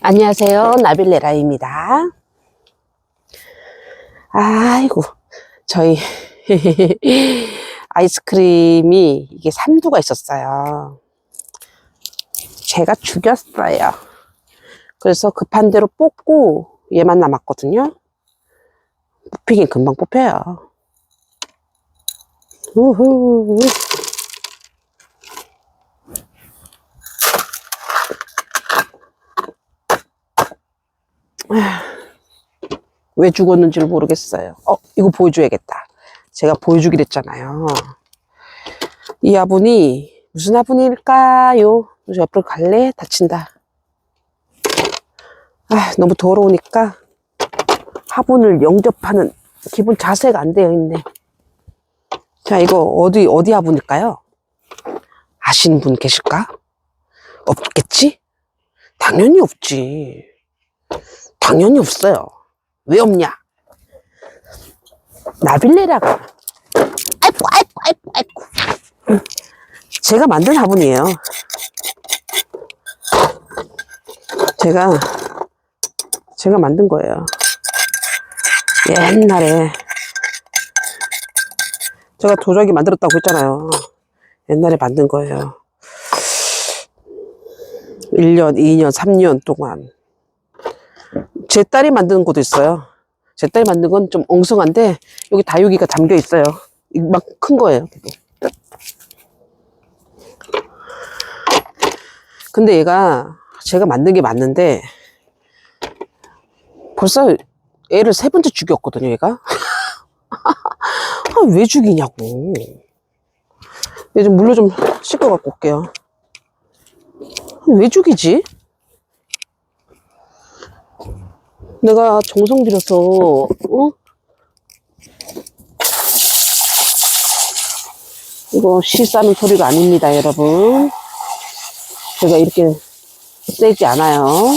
안녕하세요. 나빌레라입니다. 아이고, 저희 아이스크림이 이게 삼두가 있었어요. 제가 죽였어요. 그래서 급한 대로 뽑고 얘만 남았거든요. 뽑히긴 금방 뽑혀요. 우후. 왜 죽었는지를 모르겠어요. 어, 이거 보여줘야겠다. 제가 보여주기로 했잖아요. 이 화분이 무슨 화분일까요? 옆으로 갈래? 다친다. 아, 너무 더러우니까 화분을 영접하는 기본 자세가 안 되어 있네. 자, 이거 어디, 어디 화분일까요? 아시는 분 계실까? 없겠지? 당연히 없지. 당연히 없어요. 왜 없냐? 나빌레라가 아이고 아이고 아이고 아이고 제가 만든 화분이에요. 제가 제가 만든 거예요. 옛날에 제가 도자기 만들었다고 했잖아요. 옛날에 만든 거예요. 1년, 2년, 3년 동안 제 딸이 만든 것도 있어요. 제 딸이 만든 건 좀 엉성한데 여기 다육이가 담겨 있어요. 막 큰 거예요. 근데 얘가 제가 만든 게 맞는데 벌써 애를 세 번째 죽였거든요, 얘가. 아, 왜 죽이냐고. 얘 좀 물로 좀 씻고 갖고 올게요. 왜 죽이지? 내가 정성 들여서, 어? 이거 씨 싸는 소리가 아닙니다, 여러분. 제가 이렇게 세지 않아요.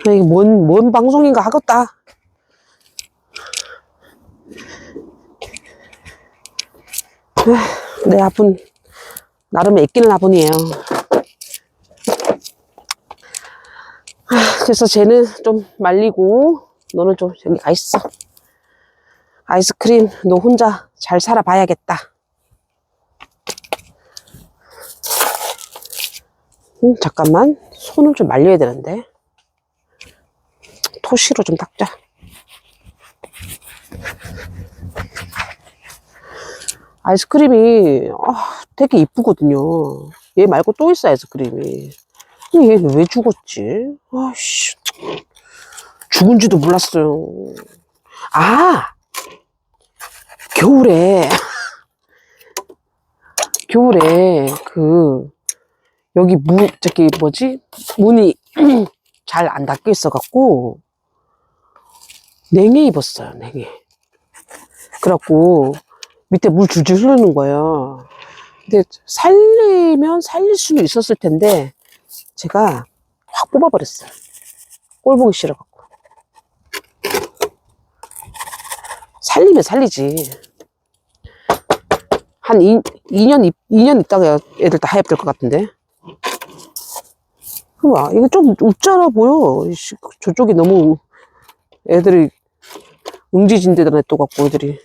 이게 뭔, 뭔 방송인가 하겠다. 내 화분, 나름 애끼는 화분이에요. 아, 그래서 쟤는 좀 말리고, 너는 좀 여기 가 있어. 아이스크림, 너 혼자 잘 살아봐야겠다. 음, 잠깐만. 손을 좀 말려야 되는데. 토시로 좀 닦자. 아이스크림이 아, 되게 이쁘거든요. 얘 말고 또 있어 아이스크림이. 근데 얘왜 죽었지? 아씨 죽은지도 몰랐어요. 아 겨울에 겨울에 그 여기 문 저기 뭐지 문이 잘 안 닫혀 있어 갖고 냉해 입었어요 냉해. 그래갖고 밑에 물 줄줄 흐르는 거예요. 근데 살리면 살릴 수는 있었을 텐데 제가 확 뽑아버렸어요. 꼴 보기 싫어갖고. 살리면 살리지. 한 2, 2년, 2년 있다가 애들 다 하얗될 것 같은데. 봐, 이거 좀 웃자라 보여. 이씨, 저쪽이 너무 애들이 응지진데다 냅둬갖고 애들이.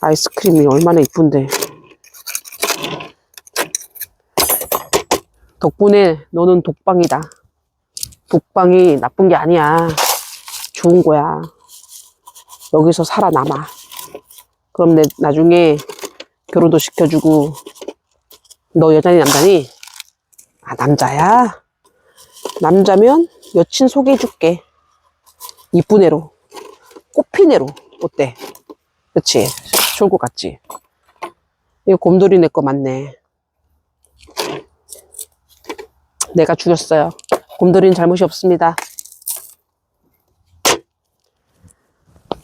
아이스크림이 얼마나 이쁜데. 덕분에 너는 독방이다. 독방이 나쁜 게 아니야. 좋은 거야. 여기서 살아남아. 그럼 내 나중에 결혼도 시켜주고 너 여자니 남자니? 아 남자야? 남자면 여친 소개해줄게. 이쁜 애로. 꽃핀 애로. 어때? 그치? 좋을 것 같지? 이거 곰돌이 내 거 맞네. 내가 죽였어요. 곰돌이는 잘못이 없습니다.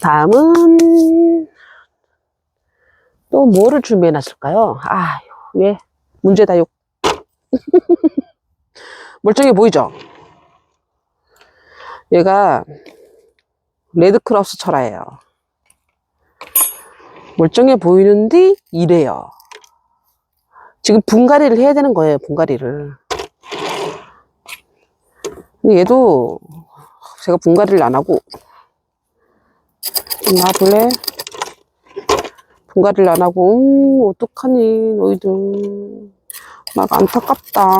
다음은 또 뭐를 준비해 놨을까요? 아휴, 왜? 문제다요. 멀쩡해 보이죠? 얘가 레드크로스 철화예요. 멀쩡해 보이는데 이래요. 지금 분갈이를 해야 되는 거예요, 분갈이를. 근데 얘도 제가 분갈이를 안 하고 좀 놔볼래? 분갈이를 안 하고 음, 어떡하니 너희들 막 안타깝다.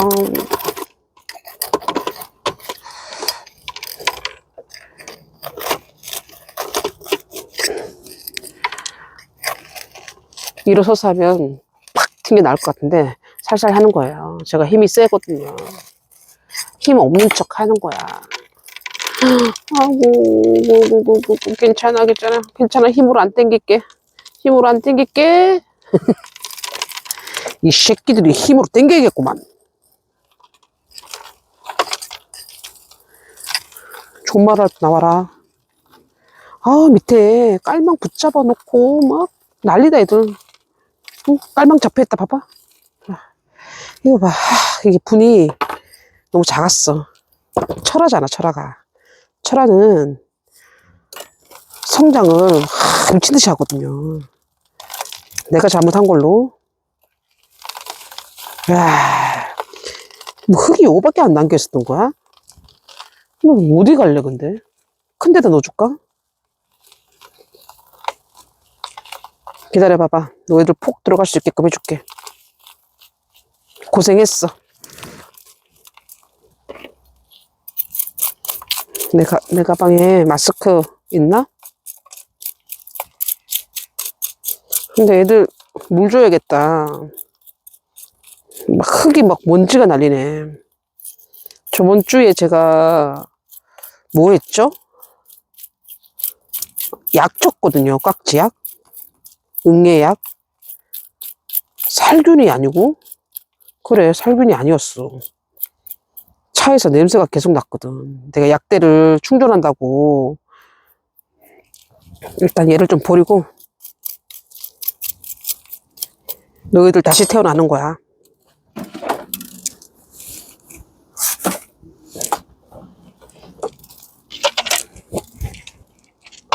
일어서서 하면 팍 튕겨 나올 것 같은데 살살 하는 거예요. 제가 힘이 세거든요. 힘 없는 척 하는 거야. 아이고, 괜찮아, 괜찮아. 괜찮아. 힘으로 안 땡길게. 힘으로 안 땡길게. 이 새끼들이 힘으로 땡겨야겠구만. 존말할 나와라. 아, 밑에 깔망 붙잡아 놓고 막 난리다, 애들. 응? 깔망 잡혀있다, 봐봐. 이거 봐. 하, 이게 분이 너무 작았어. 철화잖아, 철화가. 철화는 성장을 하, 미친 듯이 하거든요. 내가 잘못한 걸로. 야, 뭐 흙이 요거밖에 안 남겨 있었던 거야? 뭐 어디 갈래, 근데? 큰 데다 넣어줄까? 기다려봐봐. 너희들 폭 들어갈 수 있게끔 해줄게. 고생했어. 내, 가, 내 가방에 마스크 있나? 근데 애들 물 줘야겠다. 막 흙이 막 먼지가 날리네. 저번 주에 제가 뭐 했죠? 약 줬거든요. 깍지약. 응애약. 살균이 아니고? 그래, 살균이 아니었어. 차에서 냄새가 계속 났거든. 내가 약대를 충전한다고. 일단 얘를 좀 버리고. 너희들 다시 태어나는 거야.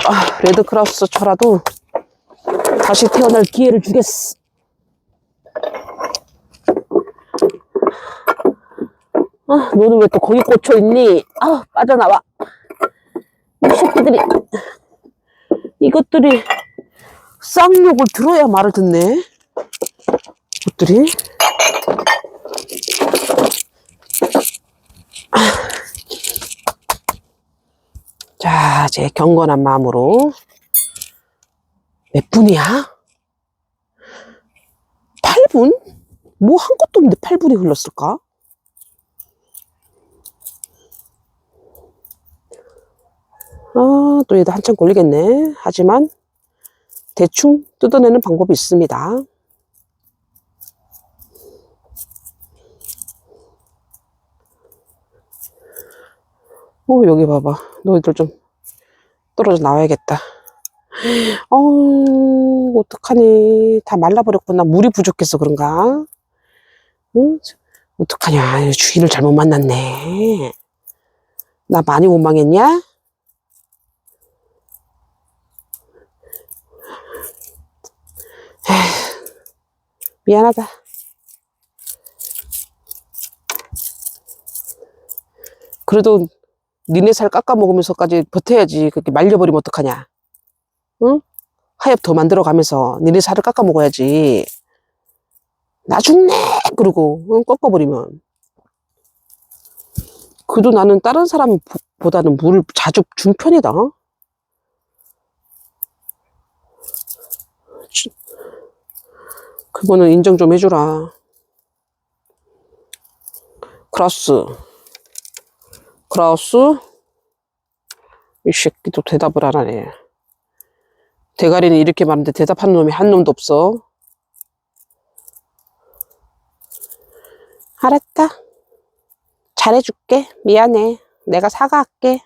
아, 레드크라우스 쳐라도 다시 태어날 기회를 주겠어. 아, 너는 왜 또 거기 꽂혀 있니? 아, 빠져나와. 이 새끼들이, 이것들이 쌍욕을 들어야 말을 듣네. 이것들이. 자, 제 경건한 마음으로. 몇 분이야? 8분? 뭐 한 것도 없는데 8분이 흘렀을까? 아, 또 얘도 한참 걸리겠네. 하지만 대충 뜯어내는 방법이 있습니다. 어, 여기 봐봐. 너희들 좀 떨어져 나와야겠다. 어우, 어떡하니. 다 말라버렸구나. 물이 부족해서 그런가? 응? 어떡하냐. 주인을 잘못 만났네. 나 많이 원망했냐? 미안하다. 그래도 니네 살 깎아 먹으면서까지 버텨야지. 그렇게 말려버리면 어떡하냐. 응? 하엽 더 만들어 가면서 니네 살을 깎아 먹어야지. 나 죽네! 그러고, 응? 꺾어버리면. 그래도 나는 다른 사람보다는 물을 자주 준 편이다. 주- 그거는 인정 좀 해주라. 크라우스. 크라우스? 이 새끼도 대답을 안 하네. 대가리는 이렇게 많은데 대답하는 놈이 한 놈도 없어. 알았다. 잘해줄게. 미안해. 내가 사과할게.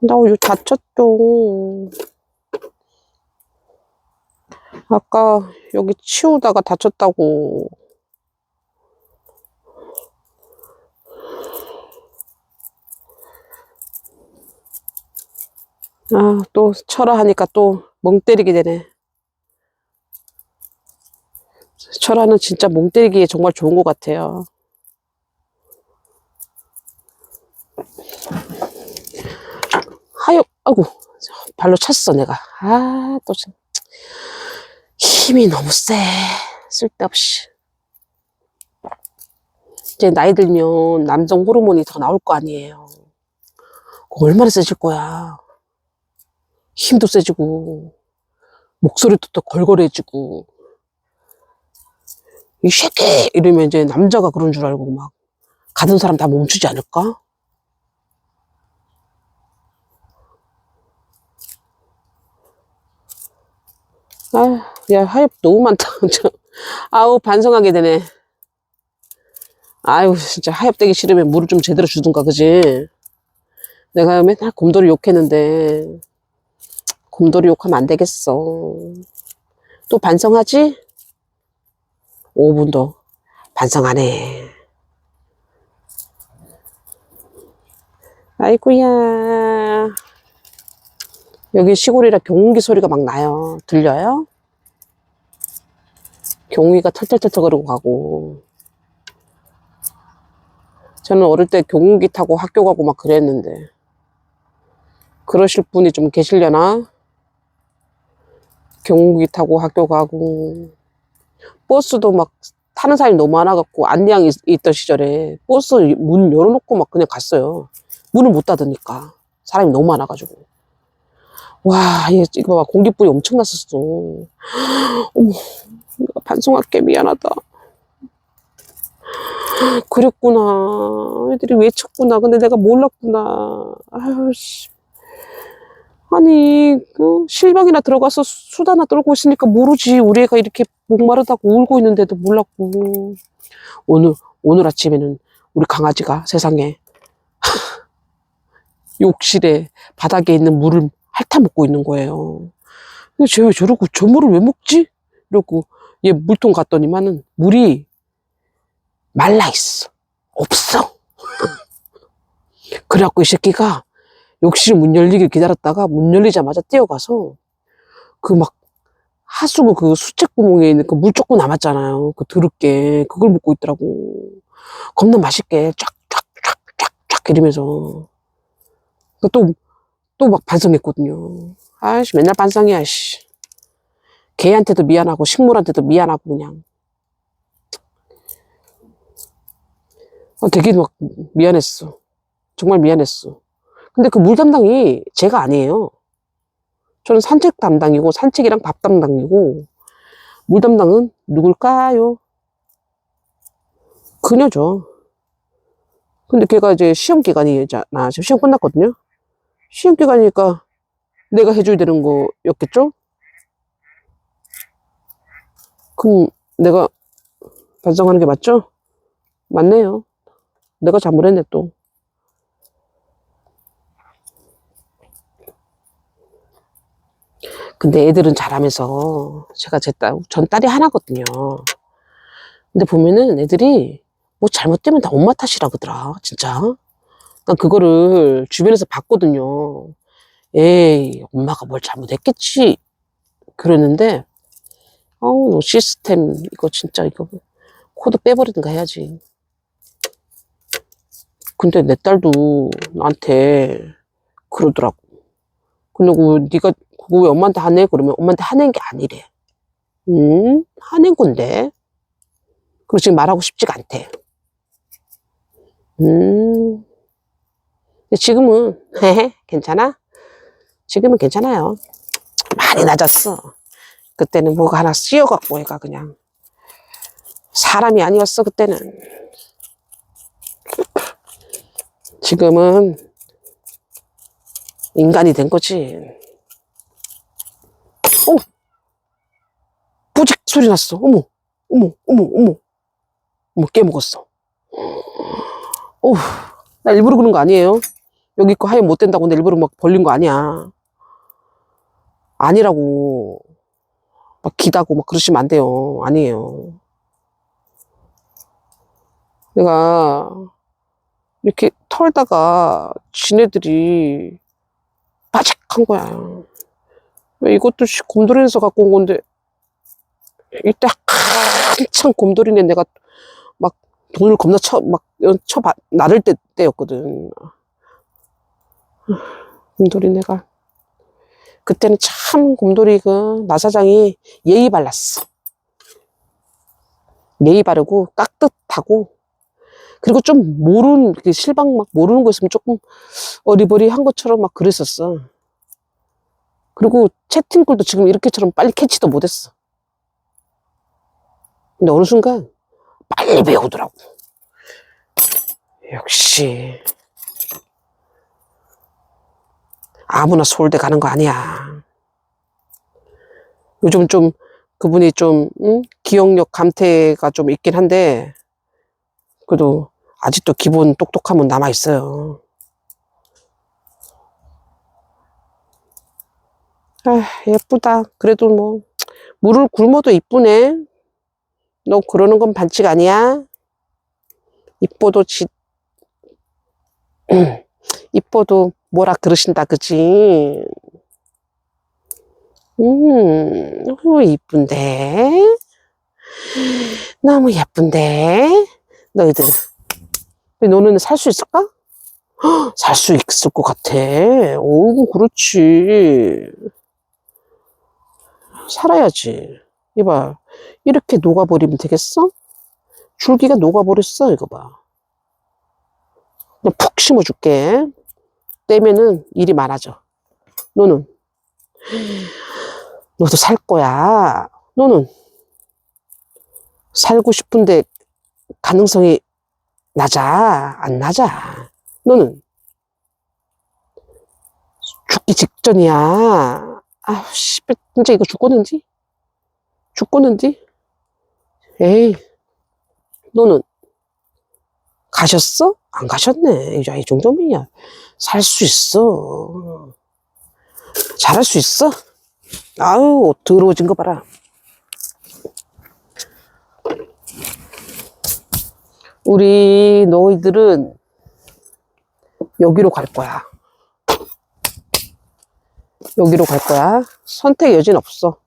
나 이거 다쳤죠. 아까 여기 치우다가 다쳤다고. 아, 또 철화 하니까 또 멍 때리게 되네. 철화는 진짜 멍 때리기에 정말 좋은 것 같아요. 하여, 아이고, 발로 찼어, 내가. 아, 또, 참. 힘이 너무 세. 쓸데없이. 이제 나이 들면 남성 호르몬이 더 나올 거 아니에요. 얼마나 세질 거야. 힘도 세지고, 목소리도 또 걸걸해지고. 이 새끼! 이러면 이제 남자가 그런 줄 알고 막, 가던 사람 다 멈추지 않을까? 아휴, 야, 하엽 너무 많다. 저, 아우, 반성하게 되네. 아유, 진짜 하엽 되기 싫으면 물을 좀 제대로 주든가, 그지? 내가 맨날 곰돌이 욕했는데, 곰돌이 욕하면 안 되겠어. 또 반성하지? 5분 더 반성하네. 아이고야. 여기 시골이라 경운기 소리가 막 나요. 들려요? 경운기가 털털털털 거리고 가고. 저는 어릴 때 경운기 타고 학교 가고 막 그랬는데. 그러실 분이 좀 계시려나? 경운기 타고 학교 가고. 버스도 막 타는 사람이 너무 많아갖고 안내양 있- 있던 시절에 버스 문 열어놓고 막 그냥 갔어요. 문을 못 닫으니까. 사람이 너무 많아가지고. 와, 얘 이거 봐봐. 공기불이 엄청 났었어. 어머, 반성할게. 미안하다. 그랬구나. 애들이 외쳤구나. 근데 내가 몰랐구나. 아유, 씨. 아니, 그, 실방이나 들어가서 수다나 떨고 있으니까 모르지. 우리 애가 이렇게 목마르다고 울고 있는데도 몰랐고. 오늘, 오늘 아침에는 우리 강아지가 세상에 욕실에 바닥에 있는 물을 핥아먹고 있는 거예요. 근데 쟤왜 저러고 저 물을 왜 먹지? 이러고 얘 물통 갔더니만은 물이 말라 있어. 없어. 그래갖고 이 새끼가 욕실 문 열리길 기다렸다가 문 열리자마자 뛰어가서 그 막 하수구 그 수채 구멍에 있는 그 물 조금 남았잖아요. 그 드럽게 그걸 먹고 있더라고. 겁나 맛있게 쫙쫙쫙쫙쫙 이러면서 그또 또 막 반성했거든요. 아이씨, 맨날 반성이야, 씨. 개한테도 미안하고, 식물한테도 미안하고, 그냥. 아, 되게 막 미안했어. 정말 미안했어. 근데 그 물 담당이 제가 아니에요. 저는 산책 담당이고, 산책이랑 밥 담당이고, 물 담당은 누굴까요? 그녀죠. 근데 걔가 이제 시험 기간이잖아. 지금 시험 끝났거든요. 시험 기간이니까 내가 해줘야 되는 거였겠죠? 그럼 내가 반성하는 게 맞죠? 맞네요. 내가 잘못했네 또. 근데 애들은 잘하면서 제가 제 딸, 전 딸이 하나거든요. 근데 보면은 애들이 뭐 잘못되면 다 엄마 탓이라 그러더라, 진짜. 난 그거를 주변에서 봤거든요. 에이, 엄마가 뭘 잘못했겠지. 그러는데, 어우, 너 시스템, 이거 진짜, 이거, 코드 빼버리든가 해야지. 근데 내 딸도 나한테 그러더라고. 근데 그, 네가 그거 왜 엄마한테 화내? 그러면 엄마한테 화낸 게 아니래. 음, 화낸 건데. 그리고 지금 말하고 싶지가 않대. 음. 지금은, 괜찮아? 지금은 괜찮아요. 많이 낮았어. 그때는 뭐가 하나 씌어갖고 얘가 그냥. 사람이 아니었어, 그때는. 지금은 인간이 된 거지. 오! 뿌직 소리 났어. 어머, 어머, 어머, 어머. 어머, 깨먹었어. 오, 나 일부러 그런 거 아니에요. 여기 거 하면 못 된다고 내 일부러 막 벌린 거 아니야. 아니라고. 막 기다고 막 그러시면 안 돼요. 아니에요. 내가 이렇게 털다가 지네들이 바삭한 거야. 왜 이것도 씨, 곰돌이에서 갖고 온 건데 이때 한창 곰돌이네 내가 막 돈을 겁나 쳐 막 쳐 나를 때 때였거든. 곰돌이 내가 그때는 참 곰돌이 그 나사장이 예의 발랐어. 예의 바르고 깍듯하고 그리고 좀 모르는 그 실방 막 모르는 거 있으면 조금 어리버리한 것처럼 막 그랬었어. 그리고 채팅글도 지금 이렇게처럼 빨리 캐치도 못했어. 근데 어느 순간 빨리 배우더라고. 역시 아무나 서울대 가는 거 아니야. 요즘 좀 그분이 좀 응? 기억력 감퇴가 좀 있긴 한데 그래도 아직도 기본 똑똑함은 남아 있어요. 아 예쁘다. 그래도 뭐 물을 굶어도 이쁘네. 너 그러는 건 반칙 아니야? 이뻐도 지 이뻐도 뭐라 그러신다 그지? 음, 어, 이쁜데? 너무 예쁜데? 너희들. 너는 살 수 있을까? 살 수 있을 것 같아. 오, 그렇지. 살아야지. 이봐. 이렇게 녹아버리면 되겠어? 줄기가 녹아버렸어, 이거 봐. 푹 심어줄게. 떼면은 일이 많아져. 너는? 너도 살 거야. 너는? 살고 싶은데 가능성이 낮아. 안 낮아. 너는? 죽기 직전이야. 아우, 씨, 진짜 이거 죽겠는지? 죽겠는지? 에이, 너는? 가셨어? 안 가셨네. 이 정도면야 살 수 있어. 잘할 수 있어. 아우, 더러워진 거 봐라. 우리 너희들은 여기로 갈 거야. 여기로 갈 거야. 선택 여진 없어.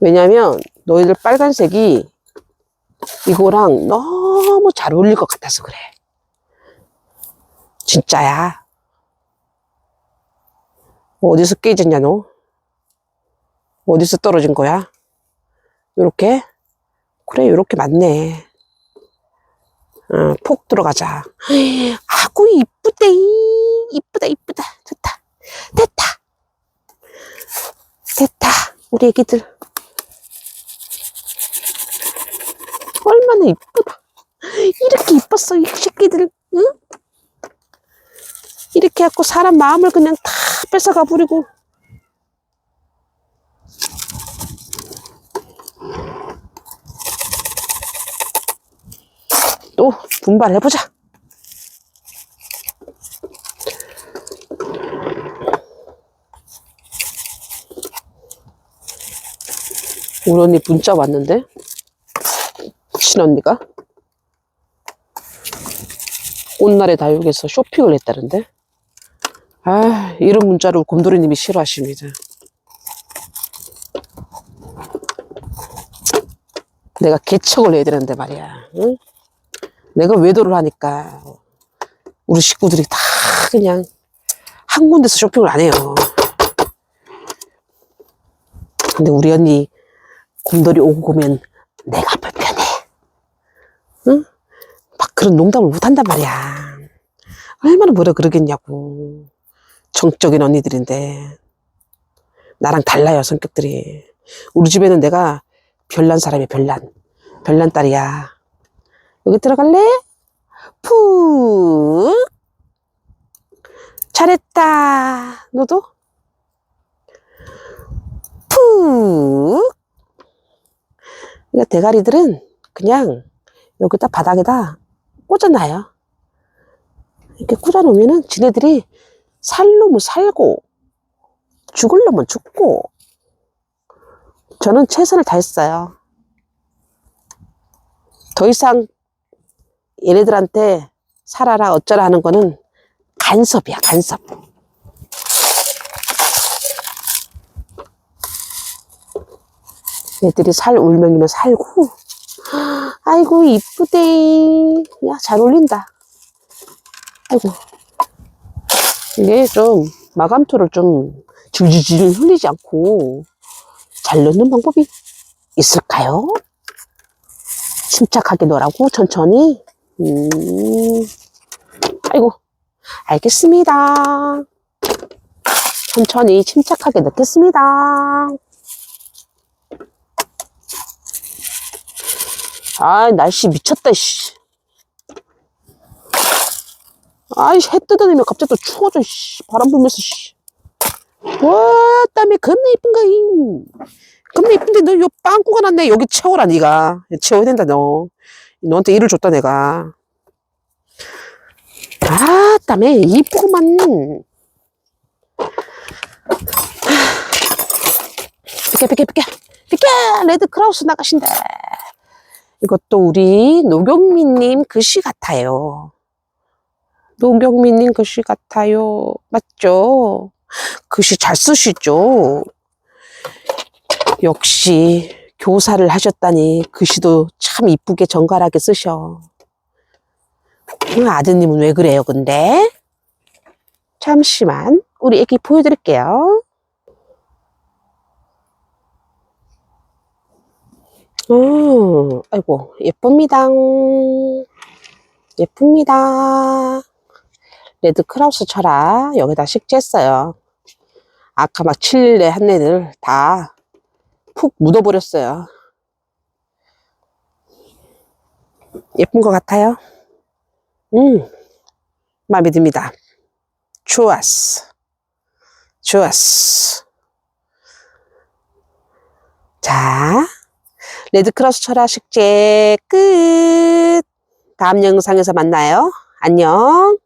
왜냐면 너희들 빨간색이 이거랑 너무 잘 어울릴 것 같아서 그래. 진짜야. 어디서 깨졌냐, 너? 어디서 떨어진 거야? 요렇게? 그래, 요렇게 맞네. 어, 폭 들어가자. 아구, 이쁘대. 이쁘다, 이쁘다. 좋다. 됐다. 됐다. 우리 애기들. 얼마나 이쁘다. 이렇게 이뻤어, 이 새끼들. 응? 이렇게 해갖고 사람 마음을 그냥 다 뺏어가 버리고. 또 분발해보자. 우리 언니 문자 왔는데? 친언니가? 꽃날의 다육에서 쇼핑을 했다는데? 아, 이런 문자를 곰돌이님이 싫어하십니다. 내가 개척을 해야 되는데 말이야. 응? 내가 외도를 하니까 우리 식구들이 다 그냥 한 군데서 쇼핑을 안 해요. 근데 우리 언니 곰돌이 오고 보면 내가? 막 그런 농담을 못 한단 말이야. 얼마나 뭐라 그러겠냐고. 정적인 언니들인데. 나랑 달라요, 성격들이. 우리 집에는 내가 별난 사람이 별난. 별난 딸이야. 여기 들어갈래? 푹. 잘했다. 너도? 푹. 그러니까 대가리들은 그냥 여기다 바닥에다 꽂아놔요. 이렇게 꽂아놓으면은 지네들이 살 놈은 살고 죽을 놈은 죽고 저는 최선을 다했어요. 더 이상 얘네들한테 살아라 어쩌라 하는 거는 간섭이야, 간섭. 애들이 살 울면이면 살고. 아이고, 이쁘대. 야, 잘 어울린다. 아이고. 이게 좀 마감토를 좀 질질질 흘리지 않고 잘 넣는 방법이 있을까요? 침착하게 넣으라고 천천히. 음. 아이고, 알겠습니다. 천천히 침착하게 넣겠습니다. 아, 날씨 미쳤다, 씨. 아이씨, 해 뜯어내면 갑자기 또 추워져, 씨. 바람 불면서, 씨. 와, 땀이 겁나 이쁜가, 잉. 겁나 이쁜데, 너 요 빵꾸가 났네. 여기 채워라, 니가. 채워야 된다, 너. 너한테 일을 줬다, 내가. 아, 땀에 이쁘구만. 비켜, 비켜, 비켜. 비켜! 레드 크라우스 나가신다. 이것도 우리 노경민님 글씨 같아요. 노경민님 글씨 같아요. 맞죠? 글씨 잘 쓰시죠? 역시 교사를 하셨다니 글씨도 참 이쁘게 정갈하게 쓰셔. 그 아드님은 왜 그래요, 근데? 잠시만, 우리 애기 보여드릴게요. 음, 아이고, 예쁩니다. 예쁩니다. 레드 크라우스 쳐라. 여기다 식재했어요. 아까 막 칠레 한 애들 다 푹 묻어버렸어요. 예쁜 것 같아요. 음, 마음에 듭니다. 좋았어. 좋았어. 자, 레드크로스 철학 식재 끝. 다음 영상에서 만나요. 안녕.